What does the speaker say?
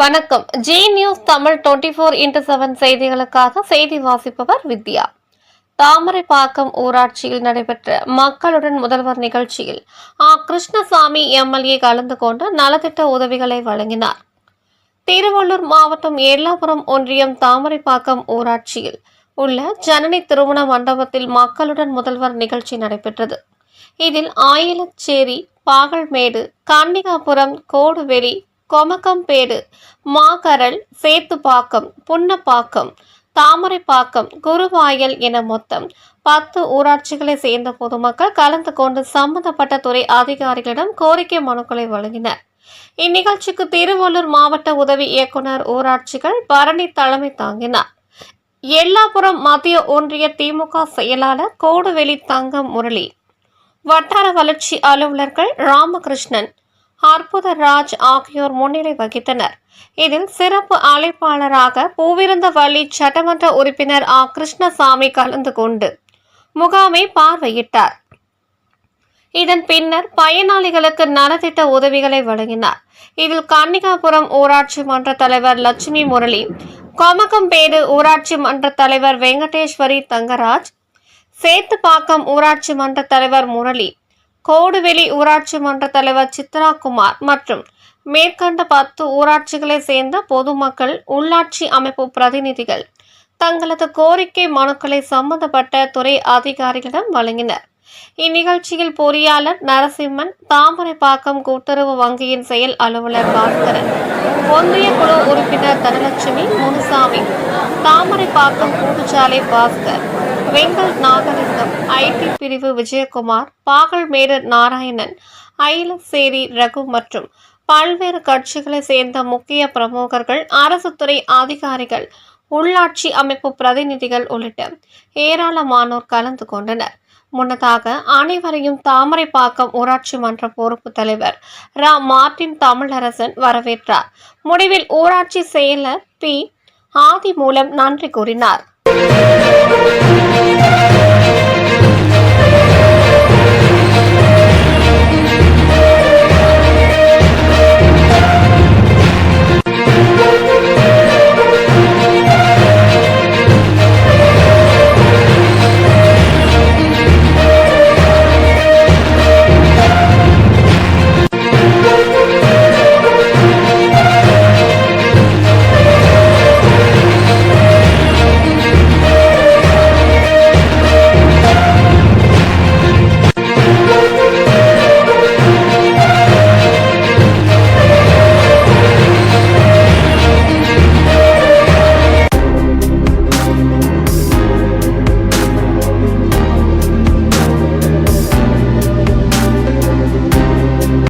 வணக்கம். Zee News Tamil twenty four into seven செய்திகளுக்காக செய்தி வாசிப்பவர் வித்யா. தாமரைப்பாக்கம் ஊராட்சியில் நடைபெற்ற மக்களுடன் முதல்வர் நிகழ்ச்சியில் ஆ கிருஷ்ணசாமி எம்எல்ஏ கலந்து கொண்டு நலத்திட்ட உதவிகளை வழங்கினார். திருவள்ளூர் மாவட்டம் எல்லாபுரம் ஒன்றியம் தாமரைப்பாக்கம் ஊராட்சியில் உள்ள ஜனனி திருமண மண்டபத்தில் மக்களுடன் முதல்வர் நிகழ்ச்சி நடைபெற்றது. இதில் ஆயிலச்சேரி பாகல்மேடு கன்னிகாபுரம் கோடுவெளி கொமக்கம்பேடு மாகரல் சேத்துப்பாக்கம் புன்னப்பாக்கம் தாமரைப்பாக்கம் குருவாயல் என மொத்தம் பத்து ஊராட்சிகளை சேர்ந்த பொதுமக்கள் கலந்து கொண்டு சம்பந்தப்பட்ட துறை அதிகாரிகளிடம் கோரிக்கை மனுக்களை வழங்கினர். இந்நிகழ்ச்சிக்கு திருவள்ளூர் மாவட்ட உதவி இயக்குனர் ஊராட்சிகள் பரணி தலைமை தாங்கினார். எல்லாபுரம் மத்திய ஒன்றிய திமுக செயலாளர் கோடுவெளி தங்கம் முரளி வட்டார வளர்ச்சி அலுவலர்கள் ராமகிருஷ்ணன் அற்புதராஜ் ஆகியோர் முன்னிலை வகித்தனர். இதில் சிறப்பு அழைப்பாளராக பூவிருந்தவள்ளி சட்டமன்ற உறுப்பினர் ஆ. கிருஷ்ணசாமி கலந்து கொண்டு முகாமை பார்வையிட்டார். இதன் பின்னர் பயனாளிகளுக்கு நலத்திட்ட உதவிகளை வழங்கினார். இதில் கன்னிகாபுரம் ஊராட்சி மன்ற தலைவர் லட்சுமி முரளி கொமகம்பேடு ஊராட்சி மன்ற தலைவர் வெங்கடேஸ்வரி தங்கராஜ் சேத்துப்பாக்கம் ஊராட்சி மன்ற தலைவர் முரளி கோடுவெளி ஊராட்சி மன்ற தலைவர் சித்ராகுமார் மற்றும் மேற்கண்ட பத்து ஊராட்சிகளை சேர்ந்த பொதுமக்கள் உள்ளாட்சி அமைப்பு பிரதிநிதிகள் தங்களது கோரிக்கை மனுக்களை சம்பந்தப்பட்ட துறை அதிகாரிகளிடம் வழங்கினர். இந்நிகழ்ச்சியில் பொறியாளர் நரசிம்மன் தாமரைப்பாக்கம் கூட்டுறவு வங்கியின் செயல் அலுவலர் பாஸ்கரன் ஒன்றிய குழு உறுப்பினர் தனலட்சுமி முனுசாமி தாமரைப்பாக்கம் கூட்டுச்சாலை பாஸ்கர் வெங்கல் நாகலிங்கம் ஐடி பிரிவு விஜயகுமார் பாகல்மேடு நாராயணன் அயிலசேரி ரகு மற்றும் பல்வேறு கட்சிகளை சேர்ந்த முக்கிய பிரமுகர்கள் அரசு துறை அதிகாரிகள் உள்ளாட்சி அமைப்பு பிரதிநிதிகள் உள்ளிட்ட ஏராளமானோர் கலந்து கொண்டனர். முன்னதாக அனைவரையும் தாமரைப்பாக்கம் ஊராட்சி மன்ற பொறுப்பு தலைவர் ரா. மார்டின் தமிழரசன் வரவேற்றார். முடிவில் ஊராட்சி செயலர் பி. ஆதி மூலம் நன்றி கூறினார். Música